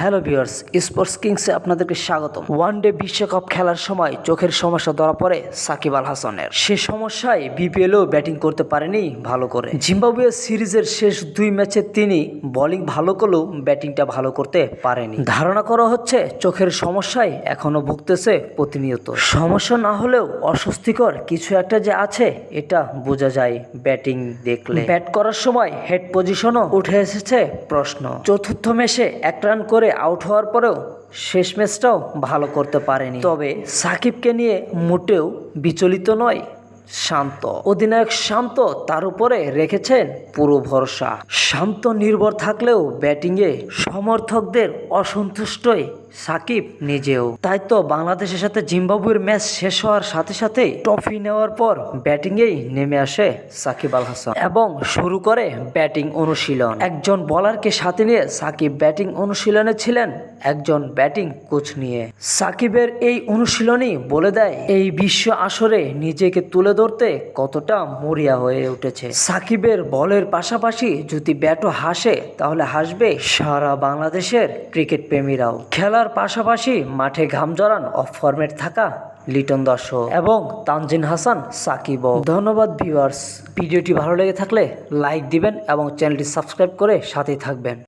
Hello viewers sports কিংসে আপনাদেরকে স্বাগতম। One day বিশ্বকাপ খেলার সময় চোখের সমস্যা ধরা পড়ে সাকিব আল হাসানের। সে সমস্যায় বিপিএলও ব্যাটিং করতে পারেনি ভালো করে। জিম্বাবুয়ে সিরিজের শেষ দুই ম্যাচে তিনি বোলিং ভালো করলেও ব্যাটিংটা ভালো করতে পারেনি। ধারণা করা হচ্ছে চোখের সমস্যায় এখনও ভুগতেছে প্রতিনিয়ত। সমস্যা না হলেও অস্বস্তিকর কিছু একটা যে আছে, এটা বোঝা যায় ব্যাটিং দেখলে। ব্যাট করার সময় হেড পজিশনও উঠে এসেছে প্রশ্ন। চতুর্থ ম্যাচে এক রান করে আউট হওয়ার পরেও শেষ ম্যাচটাও ভালো করতে পারেনি। তবে সাকিবকে নিয়ে মোটেও বিচলিত নয়। শান্ত। অধিনায়ক শান্ত তার উপরে রেখেছেন পুরো ভরসা। শান্ত নির্ভর থাকলেও ব্যাটিংয়ে সমর্থকদের অসন্তুষ্টই সাকিব নিজেও। তাই তো বাংলাদেশের সাথে জিম্বাবুয়ের ম্যাচ শেষ হওয়ার সাথে সাথে ট্রফি নেওয়ার পর ব্যাটিংয়েই নেমে আসে সাকিব আল হাসান এবং শুরু করে ব্যাটিং অনুশীলন। একজন বলারকে সাথে নিয়ে সাকিব ব্যাটিং অনুশীলনে ছিলেন একজন ব্যাটিং কোচ নিয়ে। সাকিবের এই অনুশীলনই বলে দেয়, এই বিশ্ব আসরে নিজেকে তুলে ধরতে কতটা মরিয়া হয়ে উঠেছে। সাকিবের বলের পাশাপাশি যদি ব্যাটও হাসে, তাহলে হাসবে সারা বাংলাদেশের ক্রিকেট প্রেমীরাও। খেলার পাশাপাশি মাঠে ঘাম জড়ান অফ ফরম্যাট থাকা লিটন দাস এবং তানজিন হাসান সাকিব ধন্যবাদ ভিউয়ার্স ভিডিওটি ভালো লেগে থাকলে লাইক দিবেন এবং চ্যানেলটি সাবস্ক্রাইব করে সাথেই থাকবেন।